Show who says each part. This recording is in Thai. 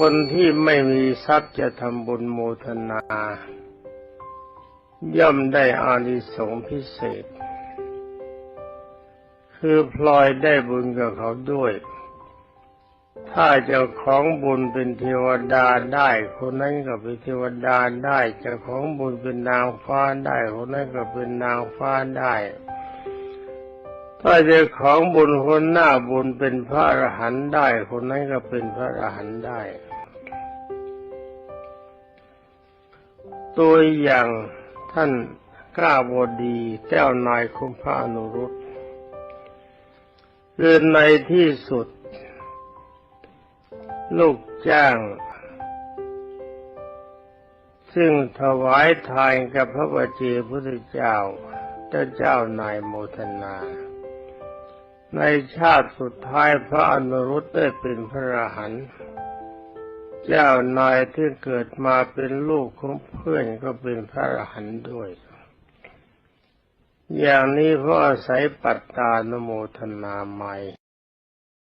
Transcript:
Speaker 1: คนที่ไม่มีทรัพย์จะทำบุญโมทนา ย่อมได้อานิสงส์พิเศษ คือพลอยได้บุญกับเขาด้วย ถ้าจ้าของบุญเป็นเทวดาได้ คนนั้นก็เป็นเทวดาได้จ้าของบุญเป็นนางฟ้าได้ คนนั้นก็เป็นนางฟ้าได้ ถ้าเจ้าของบุญคนหน้าบุญเป็นพระอรหันต์ได้ คนนั้นก็เป็นพระอรหันต์ได้ ตัวอย่างท่านก้าวดีเจ้านายคุมพระอนุรุตคือในที่สุด ลูกจ้าง ซึ่งถวายทานกับพระบัจเจพุทธเจ้า เจ้าเจ้านายโมทนา ในชาติสุดท้ายพระอนุรุตได้เป็นพระอรหันต์เจ้านายที่เกิดมาเป็นลูกของเพื่อนก็เป็นพระอรหันต์ด้วย อย่างนี้เพราะอาศัยปัตตานโมทนาใหม่